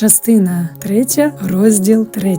Частина 3, розділ 3.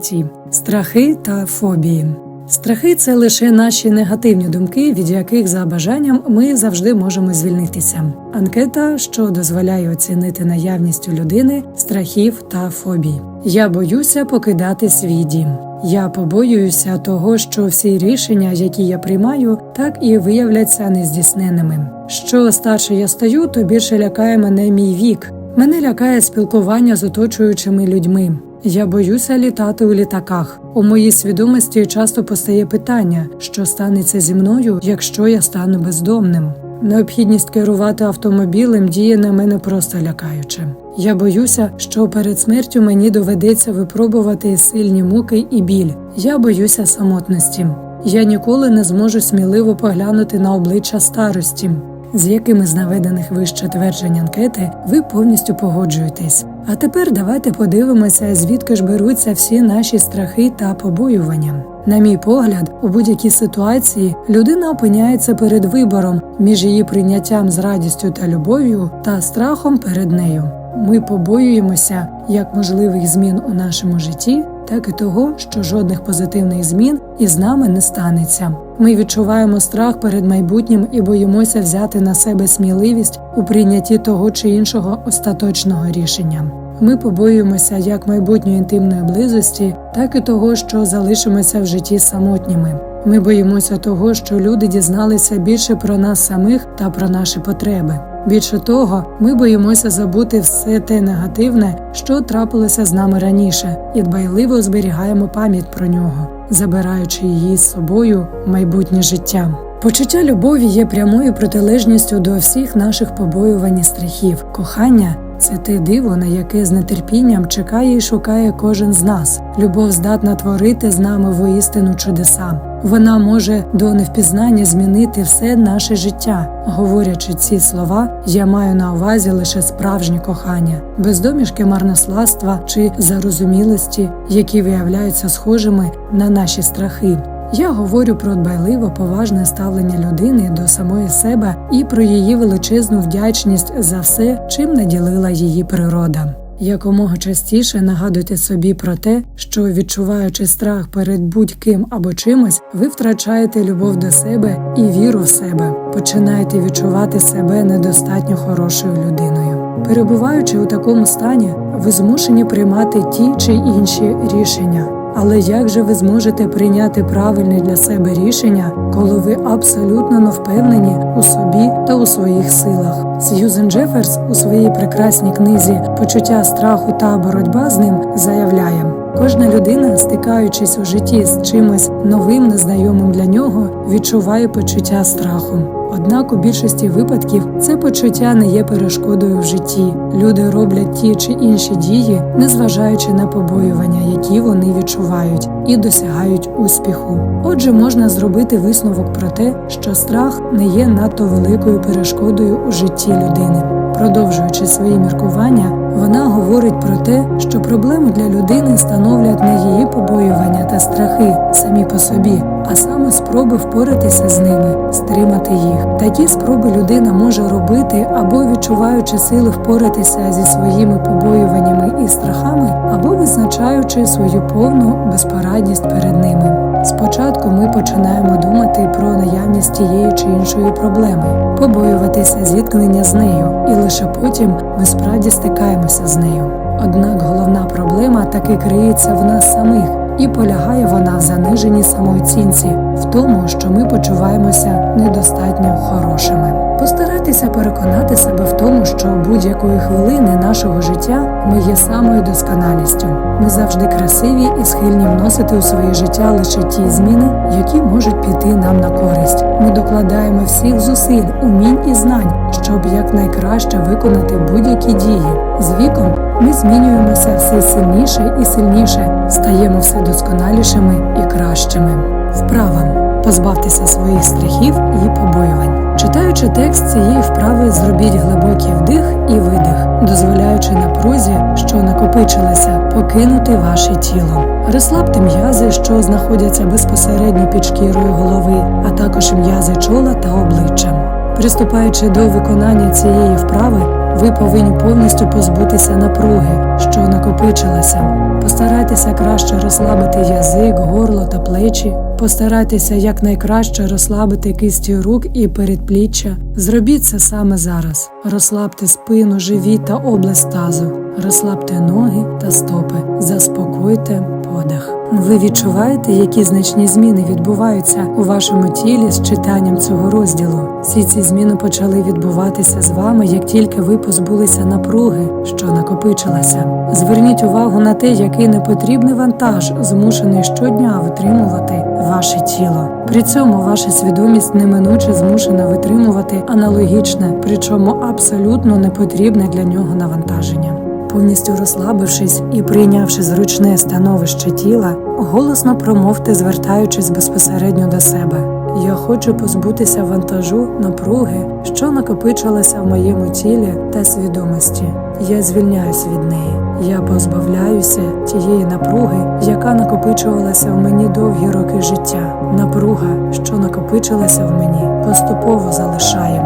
Страхи та фобії. Страхи це лише наші негативні думки, від яких за бажанням ми завжди можемо звільнитися. Анкета, що дозволяє оцінити наявність у людини страхів та фобій. Я боюся покидати свій дім. Я побоююся того, що всі рішення, які я приймаю, так і виявляться нездійсненними. Що старше я стаю, то більше лякає мене мій вік. Мене лякає спілкування з оточуючими людьми. Я боюся літати у літаках. У моїй свідомості часто постає питання, що станеться зі мною, якщо я стану бездомним. Необхідність керувати автомобілем діє на мене просто лякаюче. Я боюся, що перед смертю мені доведеться випробувати сильні муки і біль. Я боюся самотності. Я ніколи не зможу сміливо поглянути на обличчя старості. З якими з наведених вище тверджень анкети ви повністю погоджуєтесь. А тепер давайте подивимося, звідки ж беруться всі наші страхи та побоювання. На мій погляд, у будь-якій ситуації людина опиняється перед вибором між її прийняттям з радістю та любов'ю та страхом перед нею. Ми побоюємося як можливих змін у нашому житті, так і того, що жодних позитивних змін із нами не станеться. Ми відчуваємо страх перед майбутнім і боїмося взяти на себе сміливість у прийнятті того чи іншого остаточного рішення. Ми побоюємося як майбутньої інтимної близості, так і того, що залишимося в житті самотніми. Ми боїмося того, що люди дізналися більше про нас самих та про наші потреби. Більше того, ми боїмося забути все те негативне, що трапилося з нами раніше, і дбайливо зберігаємо пам'ять про нього, забираючи її з собою в майбутнє життя. Почуття любові є прямою протилежністю до всіх наших побоювань і страхів. Кохання це те диво, на яке з нетерпінням чекає і шукає кожен з нас. Любов здатна творити з нами воістину чудеса. Вона може до невпізнання змінити все наше життя. Говорячи ці слова, я маю на увазі лише справжнє кохання, без домішки марнославства чи зарозумілості, які виявляються схожими на наші страхи. Я говорю про дбайливо поважне ставлення людини до самої себе і про її величезну вдячність за все, чим наділила її природа. Якомога частіше нагадуйте собі про те, що відчуваючи страх перед будь-ким або чимось, ви втрачаєте любов до себе і віру в себе, починаєте відчувати себе недостатньо хорошою людиною. Перебуваючи у такому стані, ви змушені приймати ті чи інші рішення. Але як же ви зможете прийняти правильне для себе рішення, коли ви абсолютно не впевнені у собі та у своїх силах? Сьюзен Джеферс у своїй прекрасній книзі Почуття страху та боротьба з ним заявляє: кожна людина, стикаючись у житті з чимось новим, незнайомим для нього, відчуває почуття страху. Однак у більшості випадків це почуття не є перешкодою в житті. Люди роблять ті чи інші дії, незважаючи на побоювання, які вони відчувають, і досягають успіху. Отже, можна зробити висновок про те, що страх не є надто великою перешкодою у житті людини. Продовжуючи свої міркування, вона говорить про те, що проблеми для людини становлять не її побоювання та страхи самі по собі, а саме спроби впоратися з ними, стримати їх. Такі спроби людина може робити або відчуваючи сили впоратися зі своїми побоюваннями і страхами, або визначаючи свою повну безпорадність перед ними. Спочатку ми починаємо думати про наявність тієї чи іншої проблеми, побоюватися зіткнення з нею, і лише потім ми справді стикаємося з нею. Однак головна проблема таки криється в нас самих, і полягає вона в заниженні самооцінці, в тому, що ми почуваємося недостатньо хорошими. Постарайтеся переконати себе в тому, що будь-якої хвилини нашого життя ми є самою досконалістю. Ми завжди красиві і схильні вносити у своє життя лише ті зміни, які можуть піти нам на користь. Ми докладаємо всіх зусиль, умінь і знань, щоб якнайкраще виконати будь-які дії. З віком ми змінюємося все сильніше і сильніше, стаємо все досконалішими і кращими. Вправа позбавтеся своїх страхів і побоювань. Читаючи текст цієї вправи, зробіть глибокий вдих і видих, дозволяючи напрузі, що накопичилася, покинути ваше тіло. Розслабте м'язи, що знаходяться безпосередньо під шкірою голови, а також м'язи чола та обличчя. Приступаючи до виконання цієї вправи, Ви повинні повністю позбутися напруги, що накопичилася. Постарайтеся краще розслабити язик, горло та плечі. Постарайтеся якнайкраще розслабити кисті рук і передпліччя. Зробіть це саме зараз. Розслабте спину, живіт та область тазу. Розслабте ноги та стопи. Заспокойте подих. Ви відчуваєте, які значні зміни відбуваються у вашому тілі з читанням цього розділу. Всі ці зміни почали відбуватися з вами, як тільки ви позбулися напруги, що накопичилася. Зверніть увагу на те, який непотрібний вантаж змушений щодня витримувати ваше тіло. При цьому ваша свідомість неминуче змушена витримувати аналогічне, причому абсолютно непотрібне для нього навантаження. Повністю розслабившись і прийнявши зручне становище тіла, голосно промовте, звертаючись безпосередньо до себе. Я хочу позбутися вантажу напруги, що накопичилася в моєму тілі та свідомості. Я звільняюсь від неї. Я позбавляюся тієї напруги, яка накопичувалася в мені довгі роки життя. Напруга, що накопичилася в мені, поступово залишає.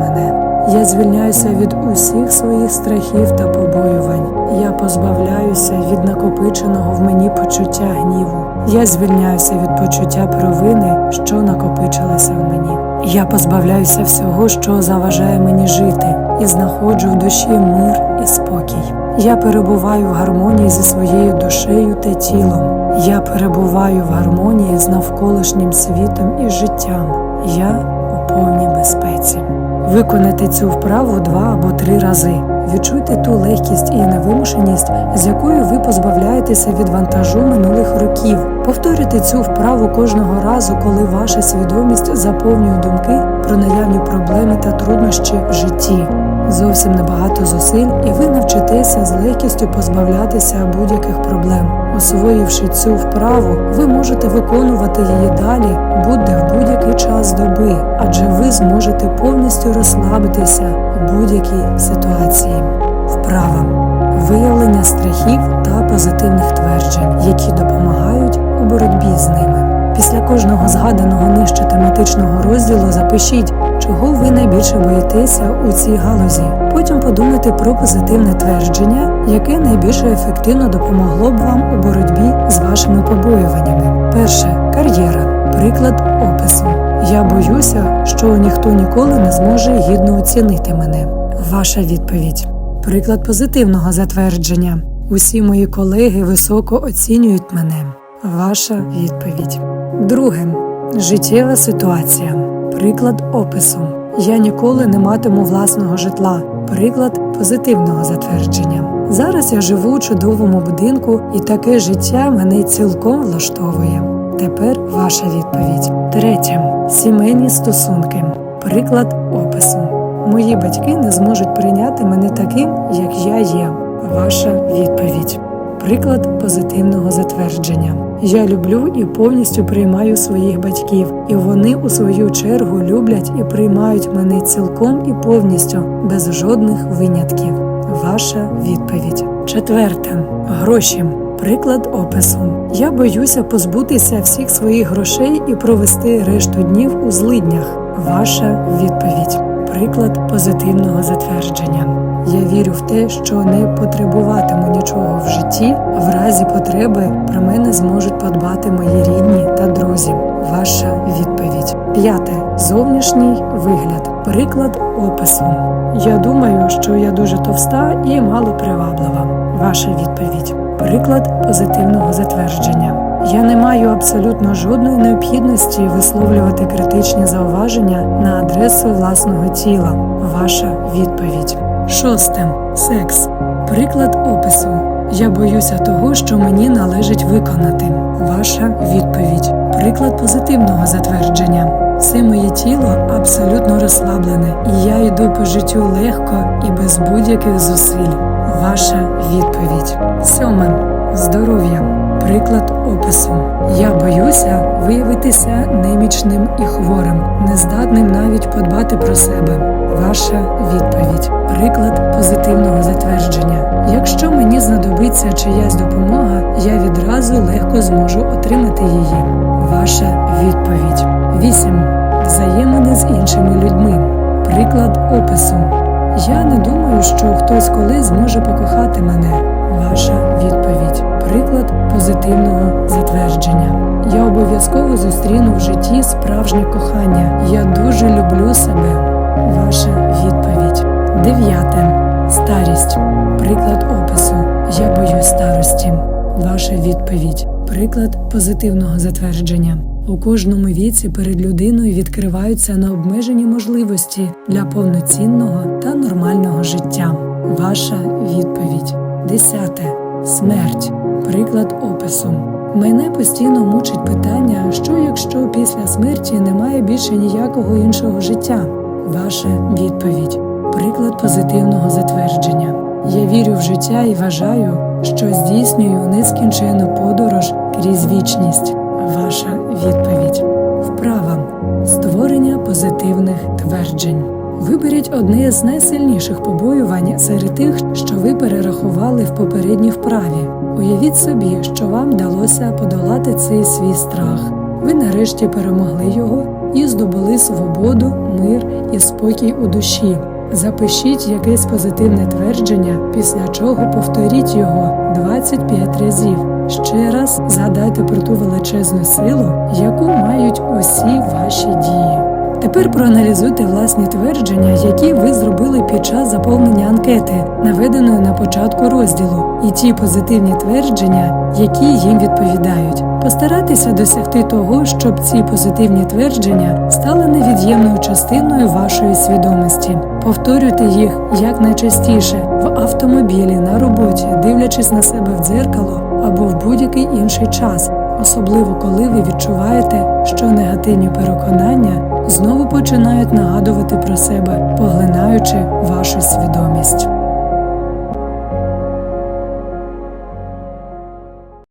Я звільняюся від усіх своїх страхів та побоювань. Я позбавляюся від накопиченого в мені почуття гніву. Я звільняюся від почуття провини, що накопичилося в мені. Я позбавляюся всього, що заважає мені жити, і знаходжу в душі мир і спокій. Я перебуваю в гармонії зі своєю душею та тілом. Я перебуваю в гармонії з навколишнім світом і життям. Я у повній безпеці. Виконайте цю вправу два або три рази. Відчуйте ту легкість і невимушеність, з якою ви позбавляєтеся від вантажу минулих років. Повторюйте цю вправу кожного разу, коли ваша свідомість заповнює думки про наявні проблеми та труднощі в житті. Зовсім небагато зусиль, і ви навчитеся з легкістю позбавлятися будь-яких проблем. Освоївши цю вправу, ви можете виконувати її далі, будь-де в будь-який час доби, адже ви зможете повністю розслабитися у будь-якій ситуації. Вправа виявлення страхів та позитивних тверджень, які допомагають у боротьбі з ними. Після кожного згаданого нижче тематичного розділу запишіть, чого ви найбільше боїтеся у цій галузі. Потім подумайте про позитивне твердження, яке найбільше ефективно допомогло б вам у боротьбі з вашими побоюваннями. Перше кар'єра. Приклад опису. Я боюся, що ніхто ніколи не зможе гідно оцінити мене. Ваша відповідь. Приклад позитивного затвердження. Усі мої колеги високо оцінюють мене. Ваша відповідь. Друге життєва ситуація. Приклад опису. Я ніколи не матиму власного житла. Приклад позитивного затвердження. Зараз я живу у чудовому будинку, і таке життя мене цілком влаштовує. Тепер ваша відповідь. Третє сімейні стосунки. Приклад опису. Мої батьки не зможуть прийняти мене таким, як я є. Ваша відповідь. Приклад позитивного затвердження. Я люблю і повністю приймаю своїх батьків, і вони у свою чергу люблять і приймають мене цілком і повністю, без жодних винятків. Ваша відповідь. Четверте гроші. Приклад опису. Я боюся позбутися всіх своїх грошей і провести решту днів у злиднях. Ваша відповідь. Приклад позитивного затвердження. Я вірю в те, що не потребуватиму нічого в житті, в разі потреби про мене зможуть подбати мої рідні та друзі. Ваша відповідь. П'яте зовнішній вигляд. Приклад опису. Я думаю, що я дуже товста і мало приваблива. Ваша відповідь. Приклад позитивного затвердження. Я не маю абсолютно жодної необхідності висловлювати критичні зауваження на адресу власного тіла. Ваша відповідь. Шосте секс. Приклад опису. Я боюся того, що мені належить виконати. Ваша відповідь. Приклад позитивного затвердження. Все моє тіло абсолютно розслаблене, і я йду по життю легко і без будь-яких зусиль. Ваша відповідь. Сьоме. Здоров'я. Приклад опису. Я боюся виявитися немічним і хворим, нездатним навіть подбати про себе. Ваша відповідь. Приклад позитивного затвердження. Якщо мені знадобиться чиясь допомога, я відразу легко зможу отримати її. Ваша відповідь. 8. Взаємини з іншими людьми. Приклад опису. Я не думаю, що хтось колись зможе покохати мене. Ваша відповідь. Приклад позитивного затвердження. Я обов'язково зустріну в житті справжнє кохання. Я дуже люблю себе. Ваша відповідь. Дев'яте. Старість. Приклад опису. Я боюсь старості. Ваша відповідь. Приклад позитивного затвердження. У кожному віці перед людиною відкриваються необмежені можливості для повноцінного та нормального життя. Ваша відповідь. Десяте. Смерть. Приклад опису. Мене постійно мучить питання, що якщо після смерті немає більше ніякого іншого життя. Ваша відповідь. Приклад позитивного затвердження. Я вірю в життя і вважаю, що здійснюю нескінчену подорож крізь вічність. Ваша відповідь. Вправа. Створення позитивних тверджень. Виберіть одне з найсильніших побоювань серед тих, що ви перерахували в попередній вправі. Уявіть собі, що вам вдалося подолати цей свій страх. Ви нарешті перемогли його і здобули свободу, мир і спокій у душі. Запишіть якесь позитивне твердження, після чого повторіть його 25 разів. Ще раз згадайте про ту величезну силу, яку мають усі ваші дії. Тепер проаналізуйте власні твердження, які ви зробили під час заповнення анкети, наведеної на початку розділу, і ті позитивні твердження, які їм відповідають. Постарайтеся досягти того, щоб ці позитивні твердження стали невід'ємною частиною вашої свідомості. Повторюйте їх якнайчастіше в автомобілі, на роботі, дивлячись на себе в дзеркало або в будь-який інший час, особливо коли ви відчуваєте, що негативні переконання знову починають нагадувати про себе, поглинаючи вашу свідомість.